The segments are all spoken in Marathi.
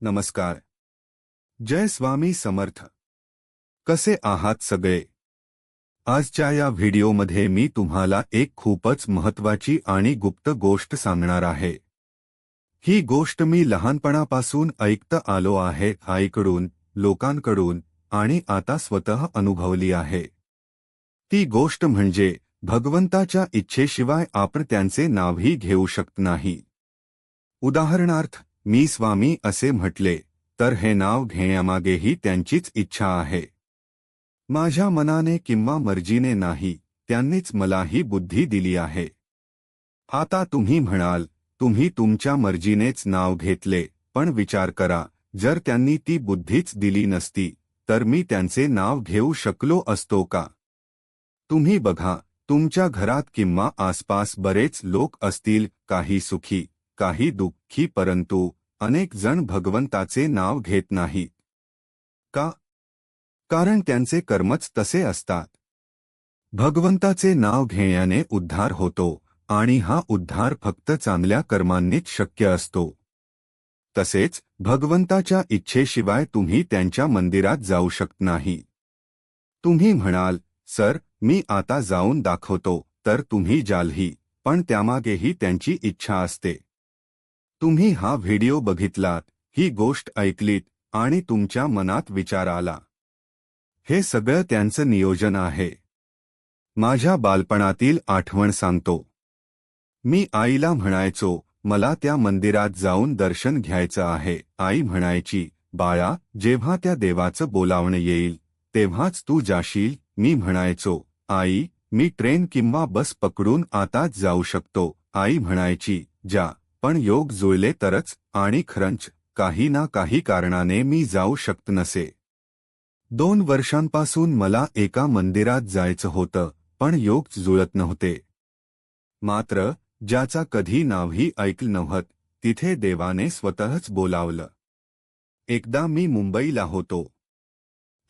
नमस्कार. जय स्वामी समर्थ. कसे आहात सगळे? आजच्या या व्हिडिओमध्ये मी तुम्हाला एक खूपच महत्वाची आणि गुप्त गोष्ट सांगणार आहे. ही गोष्ट मी लहानपणापासून ऐकत आलो आहे आईकडून लोकांकडून आणि आता स्वतः अनुभवली आहे. ती गोष्ट म्हणजे भगवंताच्या इच्छेशिवाय आपण त्यांचे नावही घेऊ शकत नाही. उदाहरणार्थ मी स्वामी असे म्हटले तर हे नाव घेण्यामागेही त्यांचीच इच्छा आहे. माझ्या मनाने किंवा मर्जीने नाही त्यांनीच मला ही बुद्धी दिली आहे. आता तुम्ही म्हणाल तुम्ही तुमच्या मर्जीनेच नाव घेतले पण विचार करा जर त्यांनी ती बुद्धीच दिली नसती तर मी त्यांचे नाव घेऊ शकलो असतो का? तुम्ही बघा तुमच्या घरात किंवा आसपास बरेच लोक असतील काही सुखी काही दुःखी परंतु अनेक जण भगवंताचे नाव घेत नाहीत का? कारण त्यांचे कर्मच तसे असतात. भगवंताचे नाव घेण्याने उद्धार होतो आणि हा उद्धार फक्त चांगल्या कर्मांनीच शक्य असतो. तसेच भगवंताच्या इच्छेशिवाय तुम्ही त्यांच्या मंदिरात जाऊ शकत नाही. तुम्ही म्हणाल सर मी आता जाऊन दाखवतो तर तुम्ही जालही पण त्यामागेही त्यांची इच्छा असते. तुम्ही हा व्हिडिओ बघितलात ही गोष्ट ऐकलीत आणि तुमच्या मनात विचार आला. हे सगळं त्यांचं नियोजन आहे. माझ्या बालपणातील आठवण सांगतो. मी आईला म्हणायचो मला त्या मंदिरात जाऊन दर्शन घ्यायचं आहे. आई म्हणायची बाळा जेव्हा त्या देवाचं बोलावणं येईल तेव्हाच तू जाशील. मी म्हणायचो आई मी ट्रेन किंवा बस पकडून आताच जाऊ शकतो. आई म्हणायची जा. पण योग जुळले तरच आणि खरंच काही ना काही कारणाने मी जाऊ शकत नसे. दोन वर्षांपासून मला एका मंदिरात जायचं होतं पण योग जुळत नव्हते. मात्र ज्याचा कधी नावही ऐकलं नव्हत तिथे देवाने स्वतःच बोलावलं. एकदा मी मुंबईला होतो.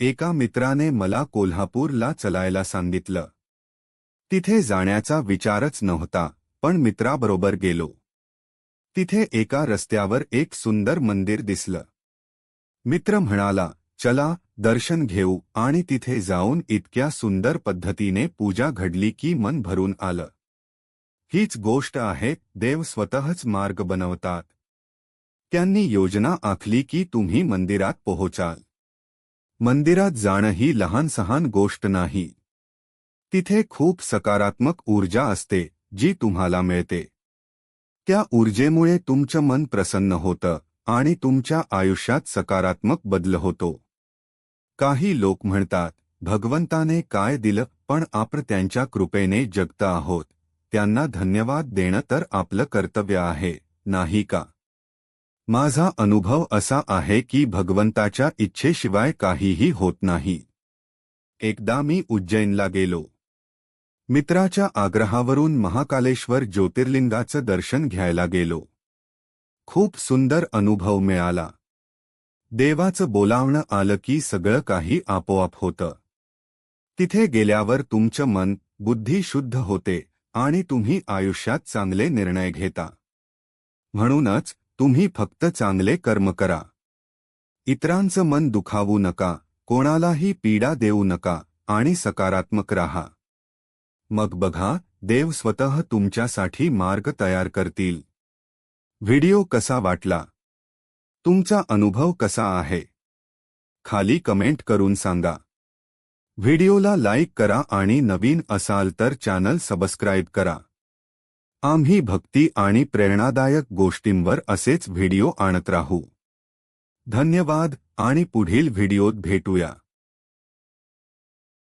एका मित्राने मला कोल्हापूरला चलायला सांगितलं. तिथे जाण्याचा विचारच नव्हता पण मित्राबरोबर गेलो. तिथे एका रस्त्यावर एक सुंदर मंदिर दिसलं. मित्र म्हणाला, चला, दर्शन घेऊ. आणि तिथे जाऊन इतक्या सुंदर पद्धतीने पूजा घडली की मन भरून आलं. हीच गोष्ट आहे, देव स्वतःच मार्ग बनवतात. त्यांनी योजना आखली की तुम्ही मंदिरात पोहोचाल. मंदिरात जाणं ही लहान सहान गोष्ट नाही. तिथे खूप सकारात्मक ऊर्जा असते, जी तुम्हाला मिळते. त्या ऊर्जेमुळे तुमचं मन प्रसन्न होतं आणि तुमच्या आयुष्यात सकारात्मक बदल होतो. काही लोक म्हणतात भगवंताने काय दिलं पण आपण त्यांच्या कृपेने जगत आहोत. त्यांना धन्यवाद देणं तर आपलं कर्तव्य आहे नाही का? माझा अनुभव असा आहे की भगवंताच्या इच्छेशिवाय काहीही होत नाही. एकदा मी उज्जैनला गेलो. मित्राच्या आग्रहावरून महाकालेश्वर ज्योतिर्लिंगाचं दर्शन घ्यायला गेलो. खूप सुंदर अनुभव मिळाला. देवाचं बोलावणं आलं की सगळं काही आपोआप होतं. तिथे गेल्यावर तुमचं मन बुद्धी शुद्ध होते आणि तुम्ही आयुष्यात चांगले निर्णय घेता. म्हणूनच तुम्ही फक्त चांगले कर्म करा. इतरांचं मन दुखावू नका कोणालाही पीडा देऊ नका आणि सकारात्मक राहा. मग बघा देव स्वतः तुमच्यासाठी मार्ग तयार करतील. व्हिडिओ कसा वाटला? तुमचा अनुभव कसा आहे? खाली कमेंट करून सांगा. व्हिडिओला लाईक करा आणि नवीन असाल तर चॅनल सबस्क्राईब करा. आम्ही भक्ती आणि प्रेरणादायक गोष्टींवर असेच व्हिडिओ आणत राहू. धन्यवाद आणि पुढील व्हिडिओत भेटूया.